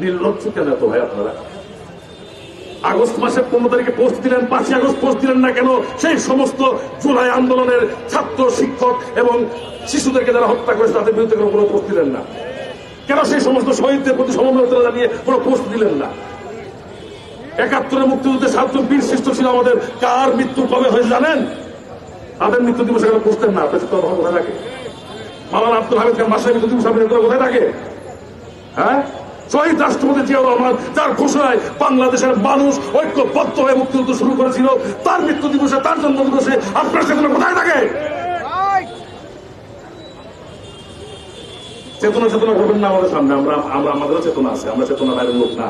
নির্লজ্জ কেন এত ভাই আপনারা? আগস্ট মাসের পনেরো তারিখে পোস্ট দিলেন, পাঁচই আগস্ট পোস্ট দিলেন না কেন? সেই সমস্ত জুলাই আন্দোলনের ছাত্র, শিক্ষক এবং শিশুদেরকে যারা হত্যা করেছে, তাদের বিরুদ্ধে কোনো পোস্ট দিলেন না? কেন সেই সমস্ত শহীদদের প্রতি জানিয়ে কোনো পোস্ট দিলেন না? একাত্তরের মুক্তিযুদ্ধে সাতজন বীর শ্রেষ্ঠ ছিল আমাদের। কার মৃত্যু কবে হয়েছে জানেন? তাদের মৃত্যু দিবস এখানে বুঝতেন না? তখন কোথায় থাকে? মালানা আব্দুল হামিদ খান মাসের মৃত্যু দিবস আপনি কোথায় থাকে? হ্যাঁ? শহীদ রাষ্ট্রপতি জিয়াউর রহমান যার ঘোষণায় বাংলাদেশের মানুষ ঐক্যবদ্ধ হয়ে মুক্তিযুদ্ধ শুরু করেছিল। তার মৃত্যু দিবসে, তার জন্ম দিবসে আপনার সেগুলো কোথায় থাকে? চেতনা চেতনা করবেন না আমাদের সামনে। আমরা আমরা আমাদেরও চেতনা আছে। আমরা চেতনা বাইরের লোক না।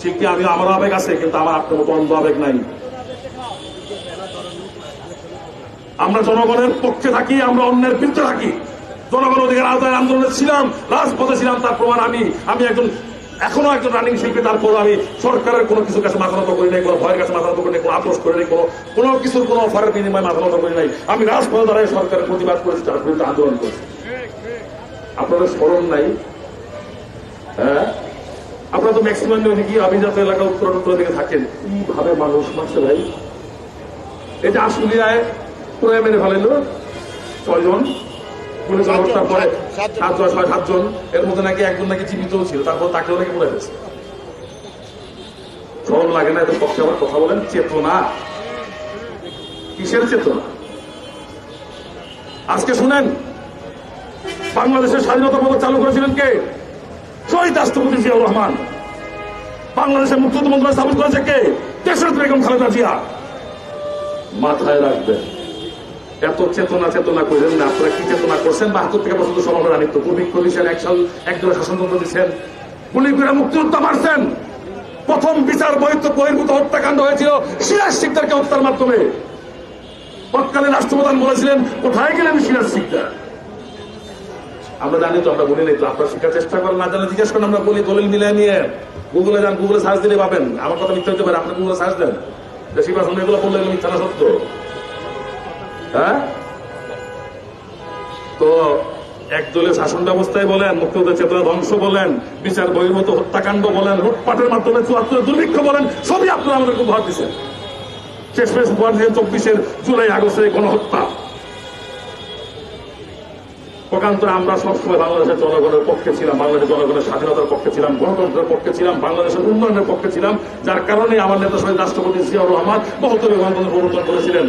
ঠিক কি আমি আমার আবেগ আছে, কিন্তু আমার আপনার মতো অন্ধ আবেগ নাই। আমরা জনগণের পক্ষে থাকি, আমরা অন্যের বিরুদ্ধে থাকি। জনগণ অধিকার আদায় আন্দোলনে ছিলাম, রাজপথে ছিলাম, তার প্রমাণ আমি আমি একজন এখনও একজন রানিং শিল্পী, তারপর আমি সরকারের কোনো কিছুর কাছে মাথা নত করি নাই, কোনো ভয়ের কাছে মাথা নত করি নাই, কোনো আপোষ করি নাই, কোনো কোনো কিছুর কোনো অফারের বিনিময়ে মাথা নত করি নাই। আমি রাজপথে দাঁড়ায় সরকারের প্রতিবাদ করেছি, তার বিরুদ্ধে আন্দোলন করেছি। আপনাদের স্মরণ নাই? হ্যাঁ? আপনারা তো ম্যাক্সিমাম কি আভিজাত এলাকা উত্তর উত্তর দিকে থাকেন? কীভাবে মানুষ মারছে ভাই? এই যে আশুলিয়ায় পুরো মেরে ফেলেলো ছয়জন। পুলিশ সাতজন ছয় সাতজন। এর মধ্যে নাকি একজন নাকি জীবিতও ছিল তারপর তাকেও নাকি পড়ে গেছে। লাগে না এদের পক্ষে আবার কথা বলেন চেতনা। কিসের চেতনা? আজকে শুনেন বাংলাদেশের স্বাধীনতা পদক চালু করেছিলেন কে? শহীদ রাষ্ট্রপতি জিয়াউর রহমান। বাংলাদেশের মুক্তিযুদ্ধ মন্ত্রণালয় স্থাপন করেছে কে? দেশের বেগম খালেদা জিয়া। মাথায় রাখবেন এত চেতনা চেতনা করলেন না, আপনারা কি চেতনা করছেন? বাহাত্তর থেকে পর্যন্ত সমাবেশ আনিত কবি করেছেন এক সাল শাসনতন্ত্র দিচ্ছেন। গুলি করে মুক্তিযুদ্ধ মারছেন। প্রথম বিচার বহির্ভূত বহির্ভূত হত্যাকাণ্ড হয়েছিল সিরাজ সিকদারকে হত্যার মাধ্যমে। তৎকালীন রাষ্ট্রপ্রধান বলেছিলেন, কোথায় গেলেন সিরাজ সিকদার? আমরা জানি তো, আমরা বলি নাই তো, আপনারা শিক্ষার চেষ্টা করেন, না জানে জিজ্ঞেস করেন, আমরা বলি, দলিল মিলিয়ে নিয়ে গুগলে যান গুগলে সার্চ দিলে পাবেন। আমার কথা মিথ্যা হতে পারে, আপনি গুগলে সার্চ দেন। বেশি পার্সেন্ট এগুলো বললে মিথ্যা সত্য। হ্যাঁ? তো একদলের শাসন ব্যবস্থায় বলেন, মুক্তিযুদ্ধের চেতনা ধ্বংস বলেন, বিচার বহির্ভূত হত্যাকাণ্ড বলেন, লুটপাটের মাধ্যমে চুয়াত্তরের দুর্ভিক্ষ বলেন, সবই আপনারা আমাদেরকে উপহার দিচ্ছেন শেষমেশ উপহার দিয়ে চব্বিশের জুলাই আগস্টের গণহত্যা। পক্ষান্তরে আমরা সবসময় বাংলাদেশের জনগণের পক্ষে ছিলাম, বাংলাদেশের জনগণের স্বাধীনতার পক্ষে ছিলাম, গণতন্ত্রের পক্ষে ছিলাম, বাংলাদেশের উন্নয়নের পক্ষে ছিলাম, যার কারণে আমার নেতা শহীদ রাষ্ট্রপতি জিয়াউর রহমান বহুতরে গণতন্ত্র প্রবর্তন করেছিলেন।